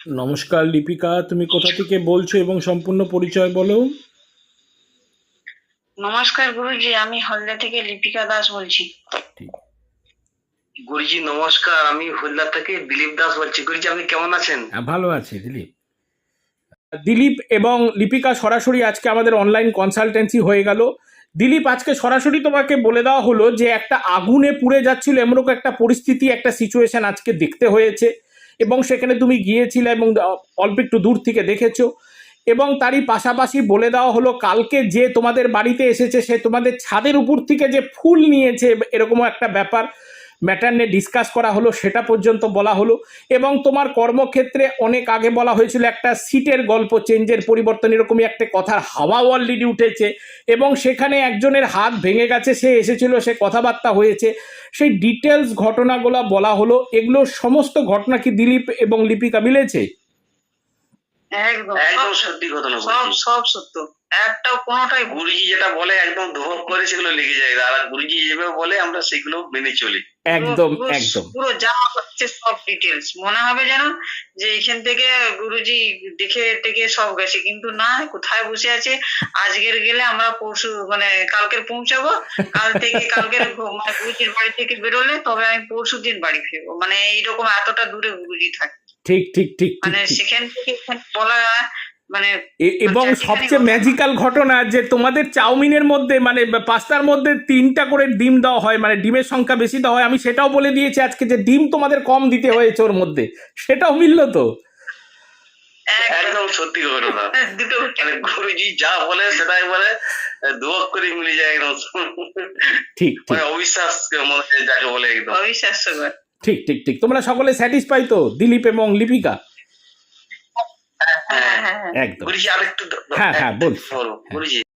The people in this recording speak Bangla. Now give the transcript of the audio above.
নমস্কার লিপিকা তুমি কোথা থেকে বলছো এবং সম্পূর্ণ পরিচয় বলো। নমস্কার গুরুজি আমি হলদা থেকে লিপিকা দাস বলছি। গুরুজি নমস্কার আমি হলদা থেকে দিলীপ দাস বলছি। গুরুজি আপনি কেমন আছেন? হ্যাঁ, ভালো আছি দিলীপ। দিলীপ এবং লিপিকা সরাসরি আজকে আমাদের অনলাইন কনসালটেন্সি হয়ে গেল। দিলীপ আজকে সরাসরি তোমাকে বলে দেওয়া হলো যে একটা আগুনে পুড়ে যাচ্ছিল এমনও একটা পরিস্থিতি একটা সিচুয়েশন আজকে দেখতে হয়েছে। এবং সেখানে তুমি গিয়েছিলে এবং অল্প একটু দূর থেকে দেখেছ। এবং তারই পাশাপাশি বলে দেওয়া হলো, কালকে যে তোমাদের বাড়িতে এসেছে, সে তোমাদের ছাদের উপর থেকে যে ফুল নিয়েছে, এরকমও একটা ব্যাপার। ম্যাটার নিয়ে ডিসকাস করা হলো সেটা পর্যন্ত বলা হলো। এবং তোমার কর্মক্ষেত্রে অনেক আগে বলা হয়েছিল একটা সিটের গল্প চেঞ্জের পরিবর্তন এরকমই একটা কথার হাওয়া অলরেডি উঠেছে। এবং সেখানে একজনের হাত ভেঙে গেছে সে এসেছিল সে কথাবার্তা হয়েছে। সেই ডিটেলস ঘটনাগুলো বলা হলো। এগুলো সমস্ত ঘটনা কি দিলীপ এবং লিপিকা মিলেছে? একদম। একদম সত্যি ঘটনা সব সব সত্য। একটাও কোনোটাই গুরুজি যেটা বলে একদম ধোপ করে সেগুলো লেগে যায়। আর গুরুজি যেভাবে বলে আমরা সেগুলো মেনে চলি। একদম একদম। পুরো যা হচ্ছে সব ডিটেলস মনে হবে যেন যে এখান থেকে গুরুজি দেখে টেকে সব গেছে। কিন্তু না কোথায় বসে আছে? আজকের গেলে আমরা পরশু মানে কালকের পৌঁছাবো। কাল থেকে কালকের মানে গুরুজির বাড়ি থেকে বেরোলে তবে আমি পরশু দিন বাড়ি ফিরবো। মানে এইরকম এতটা দূরে গুরুজি থাকে। ঠিক ঠিক ঠিক মানে সেখান থেকে বলা মানে এবং সবচেয়ে ম্যাজিক্যাল ঘটনা যে তোমাদের চাউমিনের মধ্যে মানে পাস্তার মধ্যে তিনটা করে ডিম দেওয়া হয় মানে ডিমের সংখ্যা বেশি দেওয়া হয় আমি সেটাও বলে দিয়েছি আজকে যে ডিম তোমাদের কম দিতে হয়েছে ওর মধ্যে। সেটাও মিললো তো? একদম। সত্যি ঘটনা মানে গুরুজি যা বলে সেটাই বলে ধোপ করে মিলে যায় একদম। ঠিক ঠিক। মানে অবিশ্বাস মনে যাকে বলে একদম। ঠিক ঠিক ঠিক। তোমরা সকলে স্যাটিসফাই তো? দিলীপ এবং লিপিকা? হ্যাঁ হ্যাঁ হ্যাঁ একদম। গুরুজি আরেকটু হ্যাঁ, হ্যাঁ, বল। বলো গুরুজি